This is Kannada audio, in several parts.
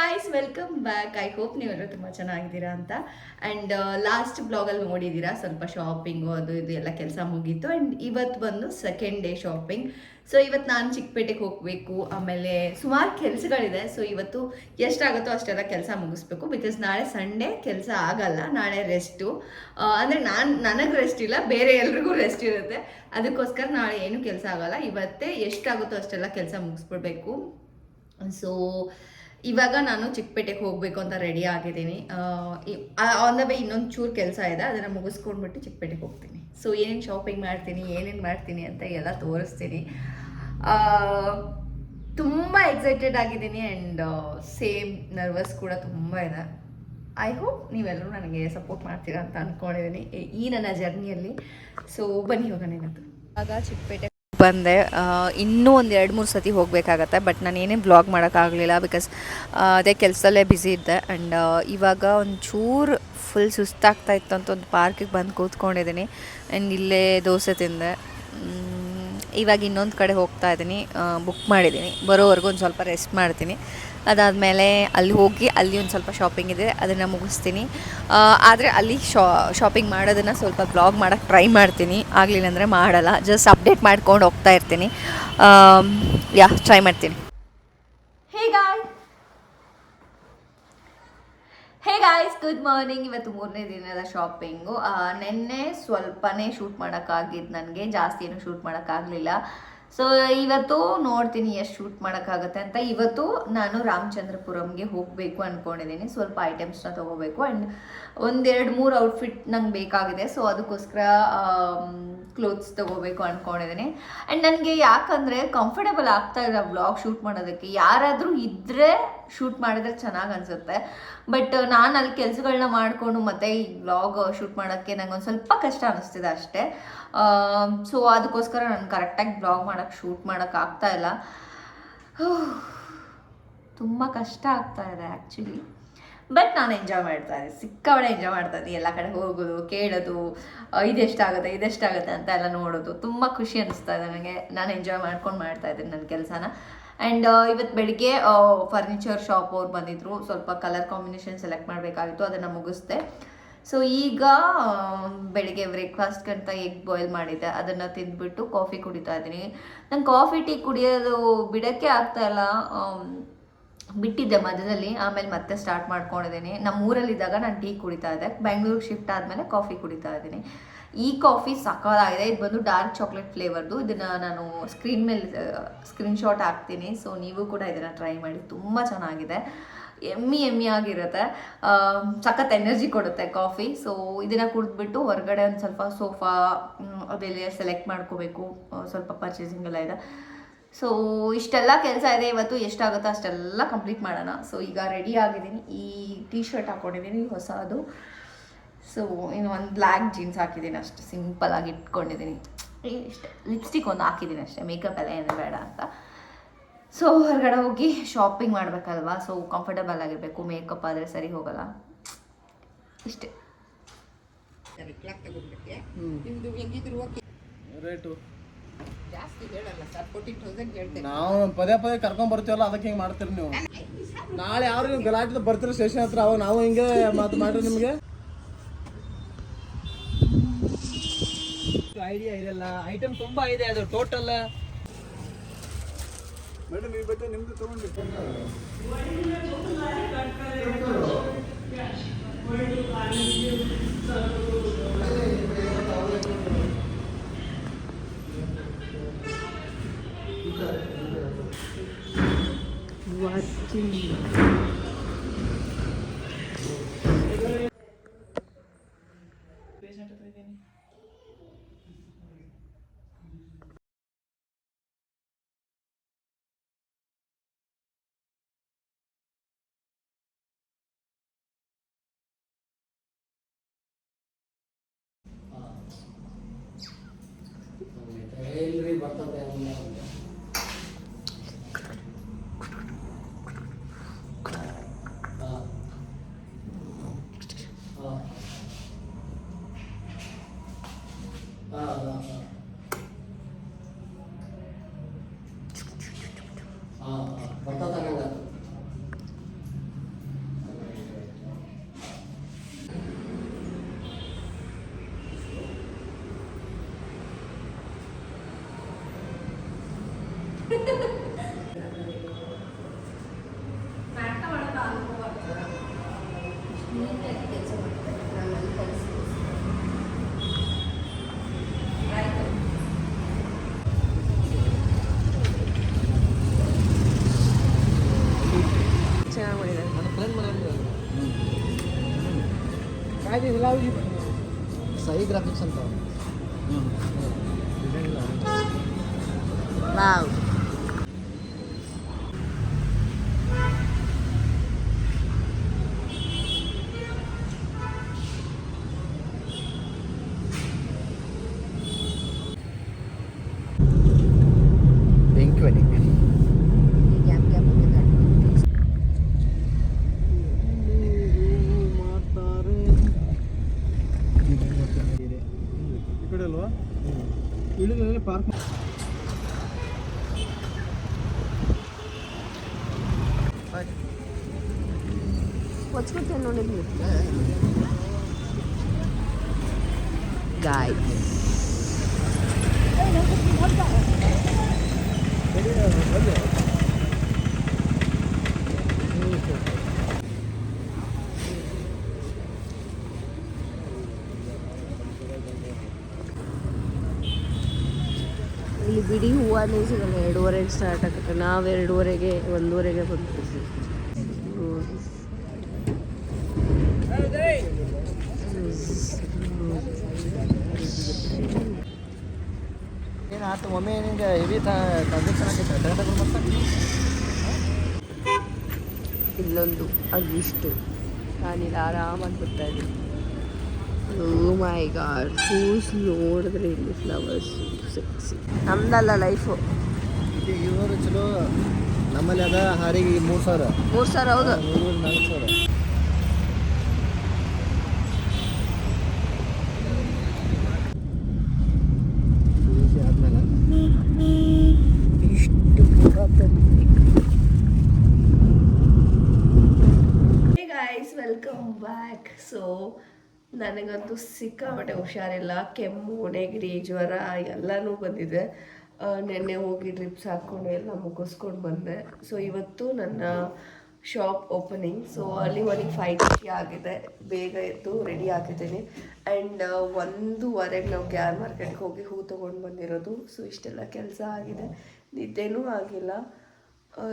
Guys welcome back I hope ನೀವೆಲ್ಲರೂ ತುಂಬ ಚೆನ್ನಾಗಿದ್ದೀರಾ ಅಂತ. ಆ್ಯಂಡ್ ಲಾಸ್ಟ್ ಬ್ಲಾಗಲ್ಲಿ ನೋಡಿದ್ದೀರಾ, ಸ್ವಲ್ಪ ಶಾಪಿಂಗು ಅದು ಇದು ಎಲ್ಲ ಕೆಲಸ ಮುಗೀತು. ಆ್ಯಂಡ್ ಇವತ್ತು ಬಂದು ಸೆಕೆಂಡ್ ಡೇ ಶಾಪಿಂಗ್ ಸೊ ಇವತ್ತು ನಾನು ಚಿಕ್ಕಪೇಟೆಗೆ ಹೋಗಬೇಕು. ಆಮೇಲೆ ಸುಮಾರು ಕೆಲಸಗಳಿದೆ. ಸೊ ಇವತ್ತು ಎಷ್ಟಾಗುತ್ತೋ ಅಷ್ಟೆಲ್ಲ ಕೆಲಸ ಮುಗಿಸ್ಬೇಕು. ಬಿಕಾಸ್ ನಾಳೆ ಸಂಡೇ ಕೆಲಸ ಆಗಲ್ಲ. ನಾಳೆ ರೆಸ್ಟು ಅಂದರೆ ನಾನು, ನನಗೆ ರೆಸ್ಟ್ ಇಲ್ಲ. ಬೇರೆ ಎಲ್ರಿಗೂ ರೆಸ್ಟ್ ಇರುತ್ತೆ. ಅದಕ್ಕೋಸ್ಕರ ನಾಳೆ ಏನು ಕೆಲಸ ಆಗಲ್ಲ. ಇವತ್ತೇ ಎಷ್ಟಾಗುತ್ತೋ ಅಷ್ಟೆಲ್ಲ ಕೆಲಸ ಮುಗಿಸ್ಬಿಡ್ಬೇಕು. ಸೊ ಇವಾಗ ನಾನು ಚಿಕ್ಕಪೇಟೆಗೆ ಹೋಗಬೇಕು ಅಂತ ರೆಡಿ ಆಗಿದ್ದೀನಿ. ಆನ್ ದ ವೇ ಇನ್ನೊಂದು ಚೂರು ಕೆಲಸ ಇದೆ, ಅದನ್ನು ಮುಗಿಸ್ಕೊಂಡ್ಬಿಟ್ಟು ಚಿಕ್ಕಪೇಟೆಗೆ ಹೋಗ್ತೀನಿ. ಸೊ ಏನೇನು ಶಾಪಿಂಗ್ ಮಾಡ್ತೀನಿ, ಏನೇನು ಮಾಡ್ತೀನಿ ಅಂತ ಎಲ್ಲ ತೋರಿಸ್ತೀನಿ. ತುಂಬ ಎಕ್ಸೈಟೆಡ್ ಆಗಿದ್ದೀನಿ ಆ್ಯಂಡ್ ಸೇಮ್ ನರ್ವಸ್ ಕೂಡ ತುಂಬ ಇದೆ. ಐ ಹೋಪ್ ನೀವೆಲ್ಲರೂ ನನಗೆ ಸಪೋರ್ಟ್ ಮಾಡ್ತೀರಾ ಅಂತ ಅಂದ್ಕೊಂಡಿದ್ದೀನಿ ಈ ನನ್ನ ಜರ್ನಿಯಲ್ಲಿ ಸೊ ಬನ್ನಿ ಹೋಗೋಣ ಇವತ್ತು ಆಗ ಚಿಕ್ಕಪೇಟೆ ಬಂದೆ. ಇನ್ನೂ ಒಂದು ಎರಡು ಮೂರು ಸತಿ ಹೋಗಬೇಕಾಗತ್ತೆ, ಬಟ್ ನಾನು ಏನೇ ಬ್ಲಾಗ್ ಮಾಡೋಕ್ಕಾಗಲಿಲ್ಲ ಬಿಕಾಸ್ ಅದೇ ಕೆಲಸದಲ್ಲೇ ಬ್ಯುಸಿ ಇದ್ದೆ. ಆ್ಯಂಡ್ ಇವಾಗ ಒಂಚೂರು ಫುಲ್ ಸುಸ್ತಾಗ್ತಾ ಇತ್ತು ಅಂತ ಒಂದು ಪಾರ್ಕಿಗೆ ಬಂದು ಕೂತ್ಕೊಂಡಿದ್ದೀನಿ ಆ್ಯಂಡ್ ಇಲ್ಲೇ ದೋಸೆ ತಿಂದೆ. ಇವಾಗ ಇನ್ನೊಂದು ಕಡೆ ಹೋಗ್ತಾ ಇದ್ದೀನಿ ಬುಕ್ ಮಾಡಿದ್ದೀನಿ ಬರೋವರೆಗೂ ಒಂದು ಸ್ವಲ್ಪ ರೆಸ್ಟ್ ಮಾಡ್ತೀನಿ. ಅದಾದಮೇಲೆ ಅಲ್ಲಿ ಹೋಗಿ ಅಲ್ಲಿ ಒಂದು ಸ್ವಲ್ಪ ಶಾಪಿಂಗ್ ಇದೆ, ಅದನ್ನು ಮುಗಿಸ್ತೀನಿ. ಆದರೆ ಅಲ್ಲಿ ಶಾ ಶಾಪಿಂಗ್ ಮಾಡೋದನ್ನು ಸ್ವಲ್ಪ ಬ್ಲಾಗ್ ಮಾಡೋಕ್ಕೆ ಟ್ರೈ ಮಾಡ್ತೀನಿ. ಆಗಲಿಲ್ಲ ಅಂದರೆ ಮಾಡಲ್ಲ ಜಸ್ಟ್ ಅಪ್ಡೇಟ್ ಮಾಡ್ಕೊಂಡು ಹೋಗ್ತಾ ಇರ್ತೀನಿ. ಯಾ ಟ್ರೈ ಮಾಡ್ತೀನಿ. Hey guy hey guys good morning ಇವತ್ತು ಮೂರನೇ ದಿನದ ಶಾಪಿಂಗು ನಿನ್ನೆ ಸ್ವಲ್ಪನೇ ಶೂಟ್ ಮಾಡೋಕ್ಕಾಗಿದ್ದು ನನಗೆ ಜಾಸ್ತಿ ಏನು ಶೂಟ್ ಮಾಡೋಕ್ಕಾಗಲಿಲ್ಲ ಸೊ ಇವತ್ತು ನೋಡ್ತೀನಿ ಎಷ್ಟು ಶೂಟ್ ಮಾಡೋಕ್ಕಾಗತ್ತೆ ಅಂತ. ಇವತ್ತು ನಾನು ರಾಮಚಂದ್ರಪುರಂಗೆ ಹೋಗಬೇಕು ಅಂದ್ಕೊಂಡಿದ್ದೀನಿ ಸ್ವಲ್ಪ ಐಟಮ್ಸ್ನ ತೊಗೋಬೇಕು. ಆ್ಯಂಡ್ ಒಂದೆರಡು ಮೂರು ಔಟ್ಫಿಟ್ ನಂಗೆ ಬೇಕಾಗಿದೆ. ಸೊ ಅದಕ್ಕೋಸ್ಕರ ಕ್ಲೋತ್ಸ್ ತೊಗೋಬೇಕು ಅಂದ್ಕೊಂಡಿದ್ದೀನಿ ಆ್ಯಂಡ್ ನನಗೆ ಯಾಕಂದರೆ ಕಂಫರ್ಟಬಲ್ ಆಗ್ತಾ ಇಲ್ಲ ಬ್ಲಾಗ್ ಶೂಟ್ ಮಾಡೋದಕ್ಕೆ ಯಾರಾದರೂ ಇದ್ದರೆ ಶೂಟ್ ಮಾಡಿದ್ರೆ ಚೆನ್ನಾಗಿ ಅನಿಸುತ್ತೆ. ಬಟ್ ನಾನು ಅಲ್ಲಿ ಕೆಲಸಗಳನ್ನ ಮಾಡಿಕೊಂಡು ಮತ್ತೆ ಈ ಬ್ಲಾಗ್ ಶೂಟ್ ಮಾಡೋಕ್ಕೆ ನಂಗೆ ಒಂದು ಸ್ವಲ್ಪ ಕಷ್ಟ ಅನಿಸ್ತಿದೆ ಅಷ್ಟೇ. ಸೊ ಅದಕ್ಕೋಸ್ಕರ ನಾನು ಕರೆಕ್ಟಾಗಿ ಬ್ಲಾಗ್ ಮಾಡೋಕ್ಕೆ ಶೂಟ್ ಮಾಡೋಕ್ಕೆ ಆಗ್ತಾ ಇಲ್ಲ. ತುಂಬ ಕಷ್ಟ ಆಗ್ತಾ ಇದೆ ಆ್ಯಕ್ಚುಲಿ ಬಟ್ ನಾನು ಎಂಜಾಯ್ ಮಾಡ್ತಾ ಇದ್ದೆ ಸಿಕ್ಕಾಬಳೆ ಎಂಜಾಯ್ ಮಾಡ್ತಾ ಇದ್ದೀನಿ. ಎಲ್ಲ ಕಡೆ ಹೋಗೋದು, ಕೇಳೋದು ಇದೆಷ್ಟಾಗುತ್ತೆ ಇದೆಷ್ಟಾಗುತ್ತೆ ಅಂತ ಎಲ್ಲ ನೋಡೋದು. ತುಂಬ ಖುಷಿ ಅನಿಸ್ತಾ ಇದೆ ನನಗೆ. ನಾನು ಎಂಜಾಯ್ ಮಾಡ್ಕೊಂಡು ಮಾಡ್ತಾ ಇದ್ದೀನಿ ನನ್ನ ಕೆಲಸನ. ಆ್ಯಂಡ್ ಇವತ್ತು ಬೆಳಿಗ್ಗೆ ಫರ್ನಿಚರ್ ಶಾಪ್ ಅವ್ರು ಬಂದಿದ್ರು. ಸ್ವಲ್ಪ ಕಲರ್ ಕಾಂಬಿನೇಷನ್ ಸೆಲೆಕ್ಟ್ ಮಾಡಬೇಕಾಗಿತ್ತು. ಅದನ್ನು ಮುಗಿಸ್ದೆ. ಸೊ ಈಗ ಬೆಳಿಗ್ಗೆ ಬ್ರೇಕ್ಫಾಸ್ಟ್ಗೆ ಅಂತ ಎಗ್ ಬಾಯ್ಲ್ ಮಾಡಿದ್ದೆ. ಅದನ್ನು ತಿಂದ್ಬಿಟ್ಟು ಕಾಫಿ ಕುಡಿತಾ ಇದ್ದೀನಿ. ನಂಗೆ ಕಾಫಿ ಟೀ ಕುಡಿಯೋದು ಬಿಡೋಕ್ಕೆ ಆಗ್ತಾ ಇಲ್ಲ. ಆಮ್, ಬಿಟ್ಟಿದ್ದೆ ಮಧ್ಯದಲ್ಲಿ. ಆಮೇಲೆ ಮತ್ತೆ ಸ್ಟಾರ್ಟ್ ಮಾಡ್ಕೊಂಡಿದ್ದೀನಿ. ನಮ್ಮ ಊರಲ್ಲಿದ್ದಾಗ ನಾನು ಟೀ ಕುಡಿತಾ ಇದ್ದೆ. ಬೆಂಗಳೂರಿಗೆ ಶಿಫ್ಟ್ ಆದಮೇಲೆ ಕಾಫಿ ಕುಡಿತಾ ಇದ್ದೀನಿ. ಈ ಕಾಫಿ ಸಕಾಲಾಗಿದೆ ಇದು ಬಂದು ಡಾರ್ಕ್ ಚಾಕ್ಲೇಟ್ ಫ್ಲೇವರ್ದು ಇದನ್ನು ನಾನು ಸ್ಕ್ರೀನ್ ಮೇಲೆ ಸ್ಕ್ರೀನ್ಶಾಟ್ ಹಾಕ್ತೀನಿ. ಸೊ ನೀವು ಕೂಡ ಇದನ್ನು ಟ್ರೈ ಮಾಡಿ. ತುಂಬ ಚೆನ್ನಾಗಿದೆ. ಎಮ್ಮಿ ಎಮ್ಮಿ ಆಗಿರುತ್ತೆ. ಸಖತ್ ಎನರ್ಜಿ ಕೊಡುತ್ತೆ ಕಾಫಿ ಸೊ ಇದನ್ನು ಕುಡಿದ್ಬಿಟ್ಟು ಹೊರಗಡೆ ಒಂದು ಸ್ವಲ್ಪ ಸೋಫಾ ಅದೆಲ್ಲ ಸೆಲೆಕ್ಟ್ ಮಾಡ್ಕೋಬೇಕು. ಸ್ವಲ್ಪ ಪರ್ಚೇಸಿಂಗ್ ಎಲ್ಲ ಇದೆ. ಸೊ ಇಷ್ಟೆಲ್ಲ ಕೆಲಸ ಇದೆ. ಇವತ್ತು ಎಷ್ಟಾಗುತ್ತೋ ಅಷ್ಟೆಲ್ಲ ಕಂಪ್ಲೀಟ್ ಮಾಡೋಣ. ಸೊ ಈಗ ರೆಡಿ ಆಗಿದ್ದೀನಿ. ಈ ಟೀ ಶರ್ಟ್ ಹಾಕ್ಕೊಂಡಿದ್ದೀನಿ ಹೊಸದು. ಸೊ ಇನ್ನು ಒಂದು ಬ್ಲ್ಯಾಕ್ ಜೀನ್ಸ್ ಹಾಕಿದ್ದೀನಿ ಅಷ್ಟು ಸಿಂಪಲ್ ಆಗಿ ಇಟ್ಕೊಂಡಿದ್ದೀನಿ. ಇಷ್ಟೇ. ಲಿಪ್ಸ್ಟಿಕ್ ಒಂದು ಹಾಕಿದ್ದೀನಿ ಅಷ್ಟೇ. ಮೇಕಪ್ ಎಲ್ಲ ಏನು ಬೇಡ ಅಂತ. ಸೊ ಹೊರಗಡೆ ಹೋಗಿ ಶಾಪಿಂಗ್ ಮಾಡಬೇಕಲ್ವಾ? ಸೊ ಕಂಫರ್ಟಬಲ್ ಆಗಿರಬೇಕು. ಮೇಕಪ್ ಆದರೆ ಸರಿ ಹೋಗಲ್ಲ. ಇಷ್ಟೇ. ನಿಮ್ದು ಹೆಂಗಿದ್ರು ಓಕೆ ರೇಟು ನಾವು ಪದೇ ಪದೇ ಕರ್ಕೊಂಡ್ ಬರ್ತೀವಲ್ಲ ಅದಕ್ಕೆ ಹಿಂಗೆ ಮಾಡ್ತೀರಿ ನೀವು? ನಾಳೆ ಯಾರು ನೀವು ಗಲಾಟೆ ಬರ್ತೀರಿ ಸ್ಟೇಷನ್ ಹತ್ರ? ಅವಾಗ ನಾವು ಹಿಂಗೆ ಮಾತು ಮಾಡ್ರಿ ನಿಮಗೆ. ಐಡಿಯಾ ಇರಲ್ಲ. ಐಟಮ್ ತುಂಬಾ ಇದೆ ಅದು ಟೋಟಲ್ ಮೇಡಮ್ ಈ ಬಗ್ಗೆ ನಿಮ್ದು ತಗೊಂಡು ವಾಚಿಂಗ್ 啊啊啊！ಕಾಯ್ದೆ ಸೈ ಗ್ರಾಫಿಕ್ಸ್ ಅಂತ ಗಾಯ್ ಇಲ್ಲಿ ಬಿಡಿ ಹೂವನೇ ಸಿಗಲ್ಲ. ಎರಡೂವರೆಗೆ ಸ್ಟಾರ್ಟ್ ಆಗುತ್ತೆ. ನಾವು ಎರಡೂವರೆಗೆ ಒಂದೂವರೆಗೆ ಬಂದ್ಬಿಡ್ತೀವಿ. ಏನು ಆತ ಒಮ್ಮೆ ನಿಂಗೆ ಹೆವಿ ಟ್ರಾನ್ಸಾಕ್ಷನ್ ಮತ್ತೆ ಇಲ್ಲೊಂದು ಇಷ್ಟು ನಾನಿಲ್ಲಿ ಆರಾಮಾಗಿ ಬರ್ತಾ ಇದ್ದೀನಿ. ಮೈ ಗಾಡ್ ಹೂಸ್ ನೋಡಿದ್ರೆ ಇಲ್ಲಿ ಫ್ಲವರ್ಸ್ ಸಿಕ್ಸಿ ನಮ್ದಲ್ಲ ಲೈಫು ಇವರು ಚಲೋ ನಮ್ಮಲ್ಲಿ ಅದ ಹಾರಿಗೆ ಮೂರು ಸಾವಿರ. ಮೂರು ಸಾವಿರ ಹೌದು. ಮೂರು ನಾಲ್ಕು ಸಾವಿರ ಆದ್ಮೇಲೆ ಇಷ್ಟು hey guys welcome back so ನನಗಂತೂ ಸಿಕ್ಕಾಪಟ್ಟೆ ಹುಷಾರಿಲ್ಲ. ಕೆಮ್ಮು ನೆಗಡಿ ಜ್ವರ ಎಲ್ಲನೂ ಬಂದಿದೆ. ನೆನ್ನೆ ಹೋಗಿ ಡ್ರಿಪ್ಸ್ ಹಾಕ್ಕೊಂಡು ಎಲ್ಲ ಮುಗಿಸ್ಕೊಂಡು ಬಂದೆ. ಸೊ ಇವತ್ತು ನನ್ನ ಶಾಪ್ ಓಪನಿಂಗ್. ಸೊ ಅಲ್ಲಿ ಮಾರ್ನಿಂಗ್ ಫೈವ್ ತರ್ಟಿ ಆಗಿದೆ. ಬೇಗ ಎದ್ದು ರೆಡಿ ಆಗಿದ್ದೀನಿ ಆ್ಯಂಡ್ ಒಂದೂವರೆಗೆ ನಾವು ಗ್ಯಾರ್ ಮಾರ್ಕೆಟ್ಗೆ ಹೋಗಿ ಹೂ ತೊಗೊಂಡು ಬಂದಿರೋದು. ಸೊ ಇಷ್ಟೆಲ್ಲ ಕೆಲಸ ಆಗಿದೆ. ನಿದ್ದೆನೂ ಆಗಿಲ್ಲ.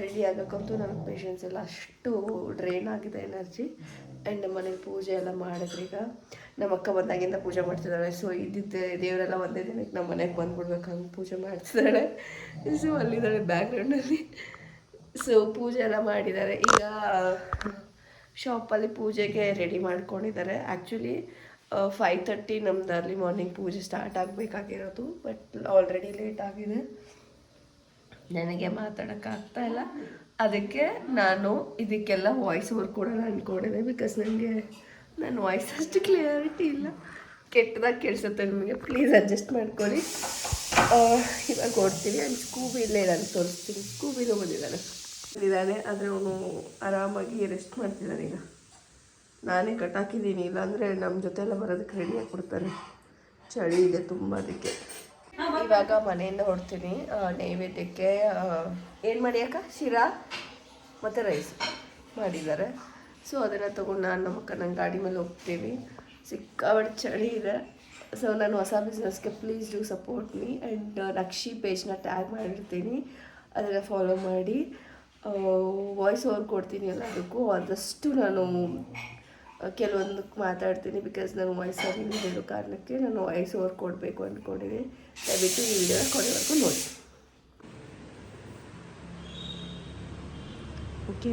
ರೆಡಿ ಆಗೋಕ್ಕಂತೂ ನನಗೆ ಪೇಷನ್ಸ್ ಇಲ್ಲ. ಅಷ್ಟು ಡ್ರೈನ್ ಆಗಿದೆ ಎನರ್ಜಿ ಆ್ಯಂಡ್ ಮನೇಲಿ ಪೂಜೆ ಎಲ್ಲ ಮಾಡಿದ್ರೆ ಈಗ ನಮ್ಮ ಅಕ್ಕ ಬಂದಾಗಿಂದ ಪೂಜೆ ಮಾಡ್ತಿದ್ದಾಳೆ ಸೊ ಇದ್ದಿದ್ದೆ, ದೇವರೆಲ್ಲ ಒಂದೇ ದಿನಕ್ಕೆ ನಮ್ಮ ಮನೆಗೆ ಬಂದ್ಬಿಡ್ಬೇಕು ಹಂಗೆ ಪೂಜೆ ಮಾಡ್ತಿದ್ದಾಳೆ ಸೊ ಅಲ್ಲಿದ್ದಾಳೆ ಬ್ಯಾಕ್ಗ್ರೌಂಡಲ್ಲಿ ಸೊ ಪೂಜೆ ಎಲ್ಲ ಮಾಡಿದ್ದಾರೆ. ಈಗ ಶಾಪಲ್ಲಿ ಪೂಜೆಗೆ ರೆಡಿ ಮಾಡ್ಕೊಂಡಿದ್ದಾರೆ. ಆ್ಯಕ್ಚುಲಿ ಫೈವ್ ತರ್ಟಿ ನಮ್ದು ಅರ್ಲಿ ಮಾರ್ನಿಂಗ್ ಪೂಜೆ ಸ್ಟಾರ್ಟ್ ಆಗಬೇಕಾಗಿರೋದು. ಬಟ್ ಆಲ್ರೆಡಿ ಲೇಟ್ ಆಗಿದೆ. ನನಗೆ ಮಾತಾಡೋಕ್ಕಾಗ್ತಾ ಇಲ್ಲ ಅದಕ್ಕೆ ನಾನು ಇದಕ್ಕೆಲ್ಲ ವಾಯ್ಸ್ ಓವರ್ ಕೊಡೋಣ ಅಂದ್ಕೊಂಡಿದ್ದೆ ಬಿಕಾಸ್ ನನಗೆ ನನ್ನ ವಾಯ್ಸ್ ಅಷ್ಟು ಕ್ಲಿಯರಿಟಿ ಇಲ್ಲ. ಕೆಟ್ಟದಾಗಿ ಕೇಳಿಸುತ್ತೆ ನಿಮಗೆ. ಪ್ಲೀಸ್ ಅಡ್ಜಸ್ಟ್ ಮಾಡ್ಕೊಳ್ಳಿ. ಇವಾಗ ಕೊಡ್ತೀನಿ ಅಲ್ಲಿ ಸ್ಕೂಬಿ ಇಲ್ಲೇ ನಾನು ತೋರಿಸ್ತೀನಿ. ಸ್ಕೂಬಿನೂ ಬಂದಿದ್ದಾನೆ. ಇದ್ದಾನೆ ಆದರೆ ಅವನು ಆರಾಮಾಗಿ ರೆಸ್ಟ್ ಮಾಡ್ತಿದ್ದಾನೆ ಈಗ. ನಾನೇ ಕಟ್ಟಾಕಿದ್ದೀನಿ ಇಲ್ಲಾಂದರೆ ನಮ್ಮ ಜೊತೆ ಎಲ್ಲ ಬರೋದಕ್ಕೆ ರೆಡಿಯಾಗಿ ಆಗಿಬಿಡ್ತಾನೆ ಚಳಿ ಇದೆ ತುಂಬ ಅದಕ್ಕೆ. ಇವಾಗ ಮನೆಯಿಂದ ಹೊಡ್ತೀನಿ ನೈವೇದ್ಯಕ್ಕೆ ಏನು ಮಾಡಿ ಅಕ್ಕ? ಶಿರಾ ಮತ್ತು ರೈಸ್ ಮಾಡಿದ್ದಾರೆ. ಸೊ ಅದನ್ನು ತೊಗೊಂಡು ನಾನು ನಮ್ಮ ಅಕ್ಕ ನನ್ನ ಗಾಡಿ ಮೇಲೆ ಹೋಗ್ತೀವಿ ಸಿಕ್ಕಾಬಟ್ಟೆ ಚಳಿ ಇದೆ. ಸೊ ನಾನು ಹೊಸ ಬಿಸ್ನೆಸ್ಗೆ please do support me and Nakshi ಪೇಜ್ನ tag ಮಾಡಿರ್ತೀನಿ. ಅದನ್ನು ಫಾಲೋ ಮಾಡಿ. ವಾಯ್ಸ್ ಓವರ್ ಕೊಡ್ತೀನಿ ಎಲ್ಲದಕ್ಕೂ. ಆದಷ್ಟು ನಾನು ಕೆಲವೊಂದಕ್ಕೆ ಮಾತಾಡ್ತೀನಿ ಬಿಕಾಸ್ ನಾನು ವಯಸ್ಸಾಗಿ ಹೇಳೋ ಕಾರಣಕ್ಕೆ ನಾನು ವಾಯ್ಸ್ ಓವರ್ ಕೊಡಬೇಕು ಅಂದ್ಕೊಂಡಿದ್ದೀನಿ. ದಯವಿಟ್ಟು ಈ ವಿಡಿಯೋ ಕೊನೆವರೆಗೂ ನೋಡಿ. ಓಕೆ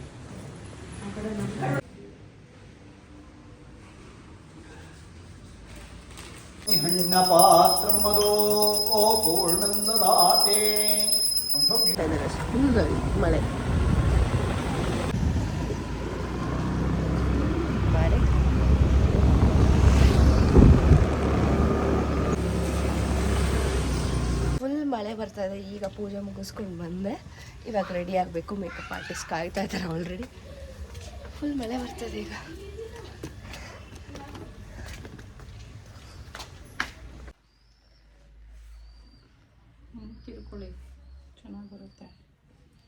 ಹಣ್ಣಿನ ಪಾತ್ರ ಮದೋ ಓ ಪೂರ್ಣಂದದಾತೆ ಮಳೆ ಫುಲ್ ಮಳೆ ಬರ್ತಾ ಇದೆ. ಈಗ ಪೂಜೆ ಮುಗಿಸ್ಕೊಂಡು ಬಂದೆ. ಇವಾಗ ರೆಡಿ ಆಗಬೇಕು ಮೇಕಪ್ ಆರ್ಟಿಸ್ಟ್ ಕಾಯ್ತಾ ಇದ್ದಾರೆ ಆಲ್ರೆಡಿ ಫುಲ್ ಮಳೆ ಬರ್ತದೆ ಈಗ. ತಿರ್ಕೊಳ್ಳಿ. ಚೆನ್ನಾಗಿ ಬರುತ್ತೆ.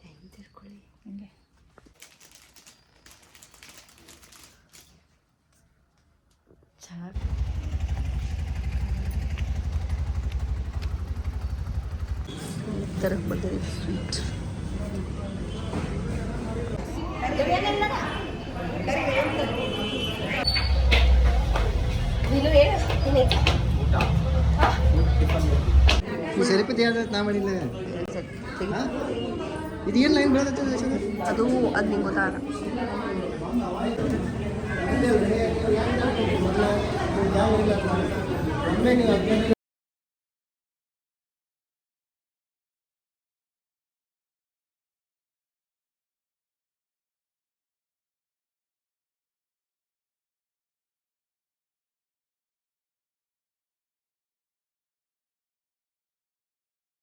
ಹೆಂಗೆ ತಿರ್ಕೊಳ್ಳಿ? ಹಂಗೆ. ಚೆನ್ನಾಗಿ. ತರಕ್ಕೆ ಸ್ವೀಟ್ ಈ ಹೇಳ್ದ ನಾ ಮಾಡಿಲ್ಲ ಇದು ಏನು ಲೈನ್ ಬೆಳೆದತ್ತೆ ಅದು ಅದು ನಿಂಗೆ ಗೊತ್ತಾಗ ಒಮ್ಮೆ ನೀವು